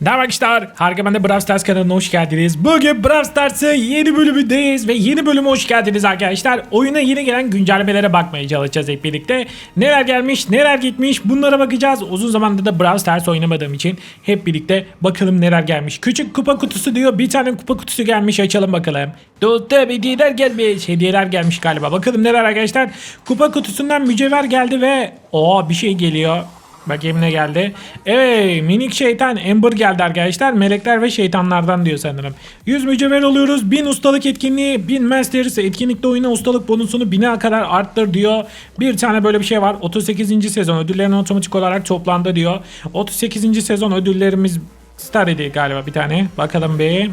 Merhaba arkadaşlar, Harika Ben de Brawl Stars kanalına hoş geldiniz. Bugün Brawl Stars'ın yeni bölümündeyiz ve yeni bölüme hoş geldiniz arkadaşlar. Oyuna yeni gelen güncellemelere bakmaya çalışacağız hep birlikte. Neler gelmiş, neler gitmiş bunlara bakacağız. Uzun zamandır da Brawl Stars oynamadığım için hep birlikte bakalım neler gelmiş. Küçük kupa kutusu diyor, bir tane kupa kutusu gelmiş açalım bakalım. Dostu hediyeler gelmiş, hediyeler gelmiş galiba. Bakalım neler arkadaşlar. Kupa kutusundan mücevher geldi ve o bir şey geliyor. Bakayım ne geldi. Evet minik şeytan Ember geldi arkadaşlar. Melekler ve şeytanlardan diyor sanırım. 100 mücevher alıyoruz. 1000 ustalık etkinliği. 1000 Masters etkinlikte oyuna ustalık bonusunu 1000'e kadar arttır diyor. Bir tane böyle bir şey var. 38. sezon ödüllerin otomatik olarak toplandı diyor. 38. sezon ödüllerimiz Star galiba bir tane. Bakalım bir.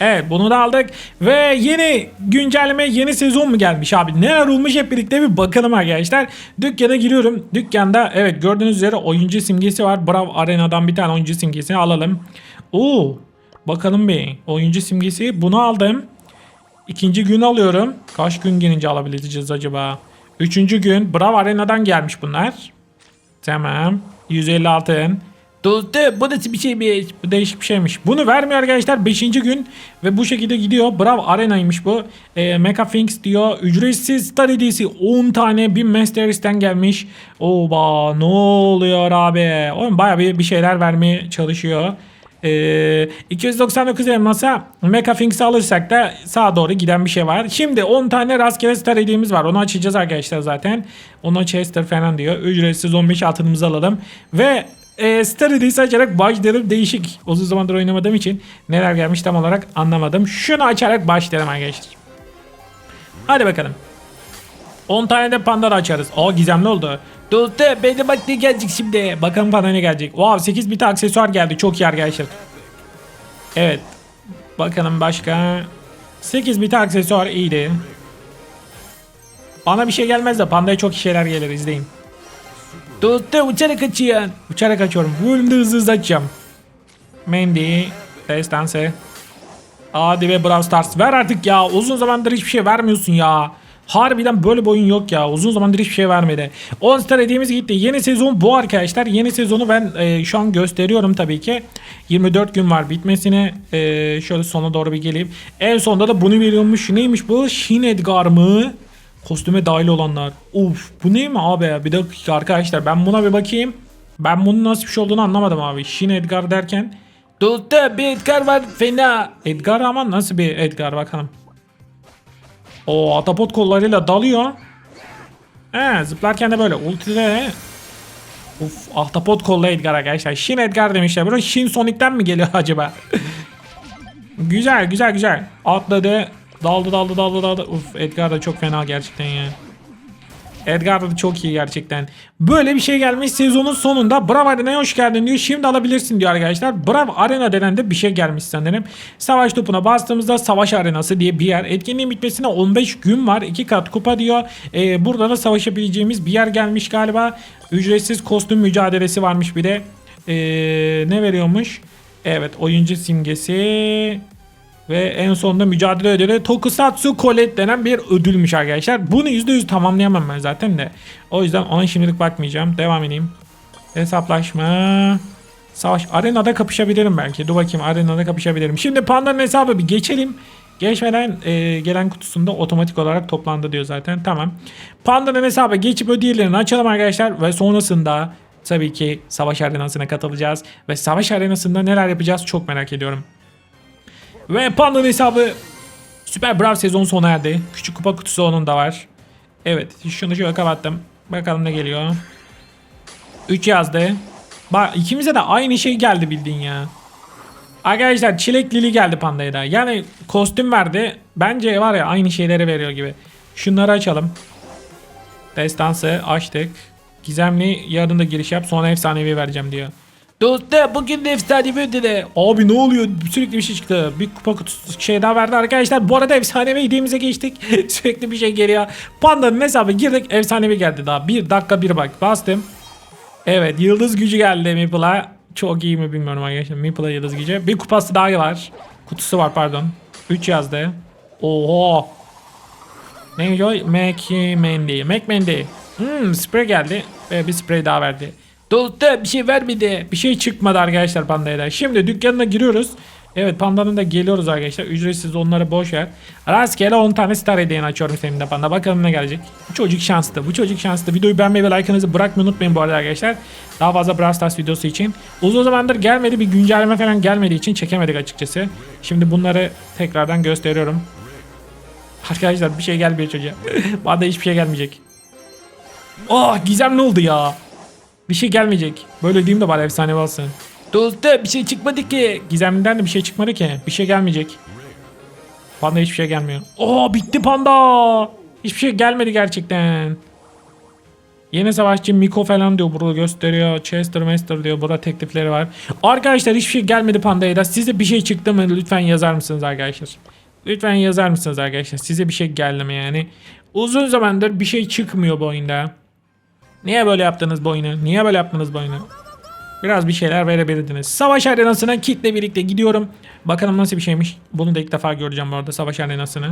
Evet bunu da aldık. Ve yeni güncelleme yeni sezon mu gelmiş abi? Neler olmuş hep birlikte bir bakalım arkadaşlar. Dükkana giriyorum. Dükkanda evet gördüğünüz üzere oyuncu simgesi var. Brav Arena'dan bir tane oyuncu simgesini alalım. Oo bakalım bir. Oyuncu simgesi bunu aldım. İkinci gün alıyorum. Kaç gün gelince alabileceğiz acaba? Üçüncü gün. Brav Arena'dan gelmiş bunlar. Tamam. 150 altın Dostu bu nasıl bir şeymiş? Bu değişik bir şeymiş. Bunu vermiyor arkadaşlar 5. gün ve bu şekilde gidiyor. Bravo Arena'ymış bu. E, Mecha Finks diyor. Ücretsiz Star hediyesi 10 tane bir Masters'ten gelmiş. Oba ne oluyor abi? Oğlum baya bir, bir şeyler vermeye çalışıyor. Ee, 299 elmasa Mecha Finks'i alırsak da sağa doğru giden bir şey var. Şimdi 10 tane rastgele star hediyemiz var. Onu açacağız arkadaşlar zaten. Onu Chester falan diyor. Ücretsiz 15 altınımızı alalım. Ve e, Star hediyesi açarak başlarım değişik. Uzun zamandır oynamadığım için neler gelmiş tam olarak anlamadım. Şunu açarak başlarım arkadaşlar. Hadi bakalım. 10 tane de panda da açarız. Aa gizemli oldu. Dostu benim bak ne gelecek şimdi. Bakalım panda ne gelecek. Wow 8 bit aksesuar geldi. Çok iyi arkadaşlar. Evet. Bakalım başka. 8 bit aksesuar iyiydi. Bana bir şey gelmez de pandaya çok şeyler gelir izleyin. Dostu uçarak açıyorsun. Uçarak açıyorum. Bu bölümde hızlı hızlı açacağım. Mandy. Destansı. Hadi ve Brawl Stars. Ver artık ya. Uzun zamandır hiçbir şey vermiyorsun ya. Harbiden böyle bir oyun yok ya. Uzun zamandır hiçbir şey vermedi. 10 star hediyemiz gitti. Yeni sezon bu arkadaşlar. Yeni sezonu ben e, şu an gösteriyorum tabii ki. 24 gün var bitmesine. E, şöyle sona doğru bir geleyim. En sonunda da bunu veriyormuş. Neymiş bu? Shin Edgar mı? Kostüme dahil olanlar. Uf bu ne mi abi? Bir dakika arkadaşlar ben buna bir bakayım. Ben bunun nasıl bir şey olduğunu anlamadım abi. Shin Edgar derken. Dostu bir Edgar var fena. Edgar ama nasıl bir Edgar bakalım. O atapot kollarıyla dalıyor. He zıplarken de böyle ultide. Uf ahtapot kollu Edgar arkadaşlar. Shin Edgar demişler. Burası Shin Sonic'ten mi geliyor acaba? güzel güzel güzel. Atladı. Daldı daldı daldı daldı. Uf Edgar da çok fena gerçekten ya. Edgar da çok iyi gerçekten. Böyle bir şey gelmiş sezonun sonunda. Brav Arena'ya hoş geldin diyor. Şimdi alabilirsin diyor arkadaşlar. Brav Arena denen de bir şey gelmiş sanırım. Savaş topuna bastığımızda savaş arenası diye bir yer. Etkinliğin bitmesine 15 gün var. 2 kat kupa diyor. Ee, burada da savaşabileceğimiz bir yer gelmiş galiba. Ücretsiz kostüm mücadelesi varmış bir de. Ee, ne veriyormuş? Evet oyuncu simgesi. Ve en sonunda mücadele ödülü Tokusatsu Colette denen bir ödülmüş arkadaşlar. Bunu %100 tamamlayamam ben zaten de. O yüzden ona şimdilik bakmayacağım. Devam edeyim. Hesaplaşma. Savaş. Arenada kapışabilirim belki. Dur bakayım arenada kapışabilirim. Şimdi Panda'nın hesabı bir geçelim. Geçmeden e, gelen kutusunda otomatik olarak toplandı diyor zaten. Tamam. Panda'nın hesabı geçip ödüllerini açalım arkadaşlar. Ve sonrasında tabii ki savaş arenasına katılacağız. Ve savaş arenasında neler yapacağız çok merak ediyorum. Ve Panda'nın hesabı Süper Brawl sezon sona erdi. Küçük kupa kutusu onun da var. Evet şunu şöyle kapattım. Bakalım ne geliyor. 3 yazdı. Bak ikimize de aynı şey geldi bildiğin ya. Arkadaşlar çilek lili geldi pandaya da. Yani kostüm verdi. Bence var ya aynı şeyleri veriyor gibi. Şunları açalım. Destansı açtık. Gizemli yarın da giriş yap sonra efsanevi vereceğim diyor. Dostu bugün de efsanevi ödedi. Abi ne oluyor? Sürekli bir şey çıktı. Bir kupa kutusu şey daha verdi arkadaşlar. Bu arada efsanevi hediyemize geçtik. Sürekli bir şey geliyor. Panda'nın hesabı girdik. Efsanevi geldi daha. Bir dakika bir bak. Bastım. Evet yıldız gücü geldi Maple'a. Çok iyi mi bilmiyorum arkadaşlar. Maple'a yıldız gücü. Bir kupası daha var. Kutusu var pardon. 3 yazdı. Oho. Ne diyor? Mac Mandy. Mac Mandy. Hmm, sprey geldi. Ve bir sprey daha verdi. Tuttu bir şey vermedi. Bir şey çıkmadı arkadaşlar pandaya Şimdi dükkanına giriyoruz. Evet pandanın da geliyoruz arkadaşlar. Ücretsiz onları boş ver. Rastgele 10 tane star hediyeni açıyorum senin de panda. Bakalım ne gelecek. Bu çocuk şanslı. Bu çocuk şanslı. Videoyu beğenmeyi ve like'ınızı bırakmayı unutmayın bu arada arkadaşlar. Daha fazla Brawl Stars videosu için. Uzun zamandır gelmedi. Bir güncelleme falan gelmediği için çekemedik açıkçası. Şimdi bunları tekrardan gösteriyorum. Arkadaşlar bir şey gelmiyor çocuğa. Bana hiçbir şey gelmeyecek. Oh gizem ne oldu ya? Bir şey gelmeyecek. Böyle diyeyim de bari efsane olsun. Dostum bir şey çıkmadı ki. Gizemden de bir şey çıkmadı ki. Bir şey gelmeyecek. Panda hiçbir şey gelmiyor. Oo bitti panda. Hiçbir şey gelmedi gerçekten. Yeni savaşçı Miko falan diyor burada gösteriyor. Chester Master diyor burada teklifleri var. Arkadaşlar hiçbir şey gelmedi pandaya da. Size bir şey çıktı mı lütfen yazar mısınız arkadaşlar? Lütfen yazar mısınız arkadaşlar? Size bir şey geldi mi yani? Uzun zamandır bir şey çıkmıyor bu oyunda. Niye böyle yaptınız bu oyunu? Niye böyle yaptınız bu oyunu? Biraz bir şeyler verebilirdiniz. Savaş arenasına kitle birlikte gidiyorum. Bakalım nasıl bir şeymiş. Bunu da ilk defa göreceğim bu arada savaş arenasını.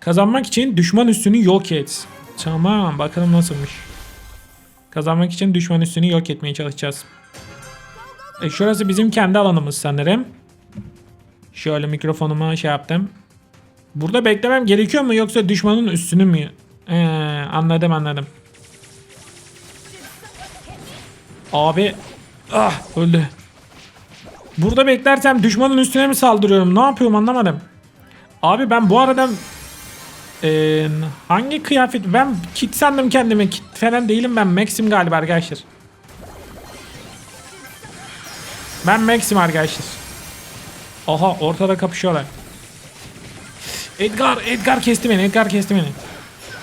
Kazanmak için düşman üssünü yok et. Tamam bakalım nasılmış. Kazanmak için düşman üssünü yok etmeye çalışacağız. E, şurası bizim kendi alanımız sanırım. Şöyle mikrofonuma şey yaptım. Burada beklemem gerekiyor mu yoksa düşmanın üstünü mü? Ee, anladım anladım. Abi ah öldü. Burada beklersem düşmanın üstüne mi saldırıyorum? Ne yapıyorum anlamadım. Abi ben bu arada eee, hangi kıyafet ben kit sandım kendimi kit falan değilim ben Maxim galiba arkadaşlar. Ben Maxim arkadaşlar. Aha ortada kapışıyorlar. Edgar, Edgar kesti beni, Edgar kesti beni.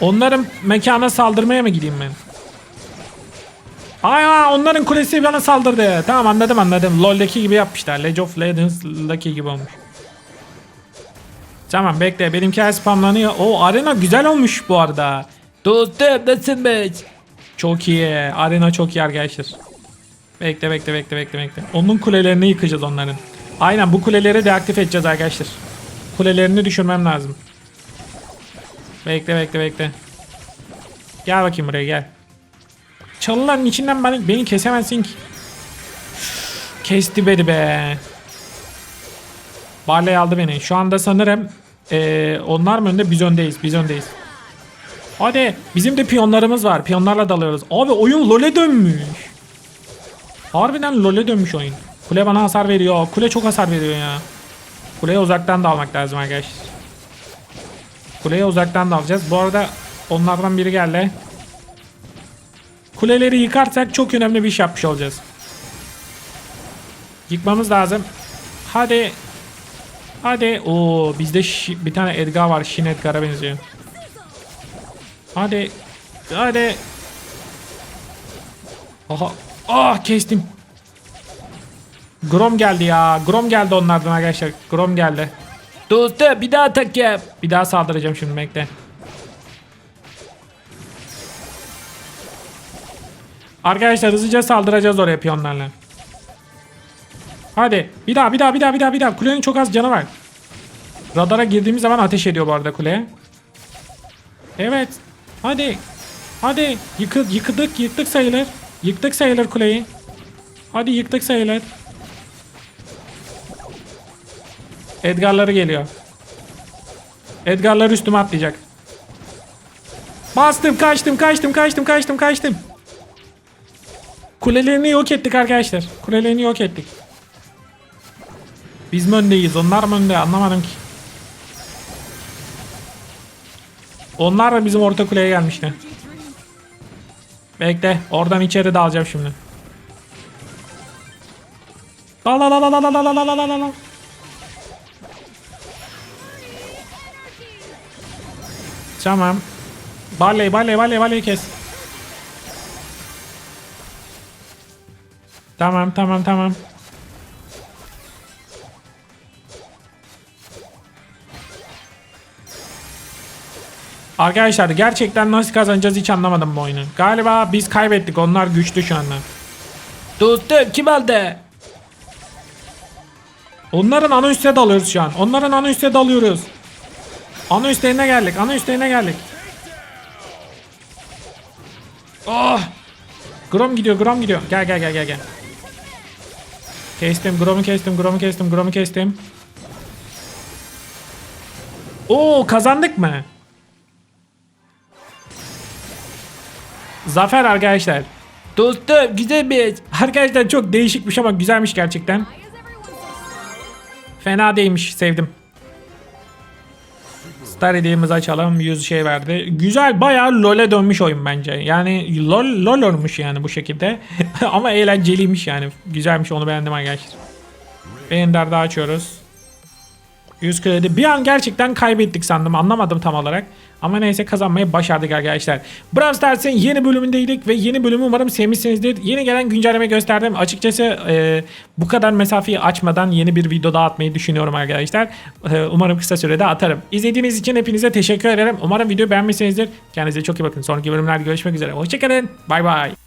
Onların mekana saldırmaya mı gideyim ben? Ay, onların kulesi bana saldırdı. Tamam anladım anladım. LoL'deki gibi yapmışlar. League of Legends'daki gibi olmuş. Tamam bekle benimki her spamlanıyor. O arena güzel olmuş bu arada. Dostum nasılmış? Çok iyi. Arena çok iyi arkadaşlar. Bekle bekle bekle bekle bekle. Onun kulelerini yıkacağız onların. Aynen bu kuleleri deaktif edeceğiz arkadaşlar. Kulelerini düşürmem lazım. Bekle bekle bekle. Gel bakayım buraya gel. Çalıların içinden beni, beni kesemezsin ki. Kesti beni be. Barley aldı beni. Şu anda sanırım eee, onlar mı önde biz öndeyiz. Biz öndeyiz. Hadi bizim de piyonlarımız var. Piyonlarla dalıyoruz. Abi oyun LoL'e dönmüş. Harbiden LoL'e dönmüş oyun. Kule bana hasar veriyor. Kule çok hasar veriyor ya. Kuleye uzaktan da almak lazım arkadaşlar. Kuleye uzaktan da. Bu arada onlardan biri geldi. Kuleleri yıkarsak çok önemli bir iş yapmış olacağız. Yıkmamız lazım. Hadi. Hadi. Oo bizde bir tane Edgar var. Shin Edgar'a benziyor. Hadi. Hadi. Aha. Ah kestim. Grom geldi ya. Grom geldi onlardan arkadaşlar. Grom geldi. Dostum bir daha atak yap. Bir daha saldıracağım şimdi bekle. Arkadaşlar hızlıca saldıracağız oraya piyonlarla. Hadi. Bir daha bir daha bir daha bir daha bir daha. Kulenin çok az canı var. Radara girdiğimiz zaman ateş ediyor bu arada kuleye. Evet. Hadi. Hadi. Yıkı, yıkıdık yıktık sayılır. Yıktık sayılır kuleyi. Hadi yıktık sayılır. Edgar'ları geliyor. Edgar'lar üstüme atlayacak. Bastım kaçtım kaçtım kaçtım kaçtım kaçtım. Kulelerini yok ettik arkadaşlar. Kulelerini yok ettik. Biz mi öndeyiz? Onlar mı önde? Anlamadım ki. Onlar da bizim orta kuleye gelmişti. Bekle. Oradan içeri dalacağım şimdi. Dal dal dal dal dal dal dal dal. Tamam. Barley, barley, barley, barley kes. Tamam, tamam, tamam. Arkadaşlar gerçekten nasıl kazanacağız hiç anlamadım bu oyunu. Galiba biz kaybettik. Onlar güçlü şu anda. Dostum kim aldı? Onların ana üste dalıyoruz şu an. Onların ana üste dalıyoruz. Ana üstlerine geldik. Ana üstlerine geldik. Oh! Grom gidiyor, Grom gidiyor. Gel gel gel gel gel. Kestim, Grom'u kestim, Grom'u kestim, Grom'u kestim. Oo kazandık mı? Zafer arkadaşlar. Dostum güzel bir arkadaşlar çok değişikmiş ama güzelmiş gerçekten. Fena değilmiş sevdim. Star hediyemizi açalım 100 şey verdi. Güzel bayağı LoL'e dönmüş oyun bence. Yani LoL LoL olmuş yani bu şekilde. ama eğlenceliymiş yani. Güzelmiş onu beğendim arkadaşlar. Daha açıyoruz. 100 kredi. Bir an gerçekten kaybettik sandım. Anlamadım tam olarak. Ama neyse kazanmayı başardık arkadaşlar. Brawl Stars'ın yeni bölümündeydik ve yeni bölümü umarım sevmişsinizdir. Yeni gelen güncelleme gösterdim. Açıkçası e, bu kadar mesafeyi açmadan yeni bir video daha atmayı düşünüyorum arkadaşlar. E, umarım kısa sürede atarım. İzlediğiniz için hepinize teşekkür ederim. Umarım videoyu beğenmişsinizdir. Kendinize çok iyi bakın. Sonraki bölümlerde görüşmek üzere. Hoşçakalın. Bay bay.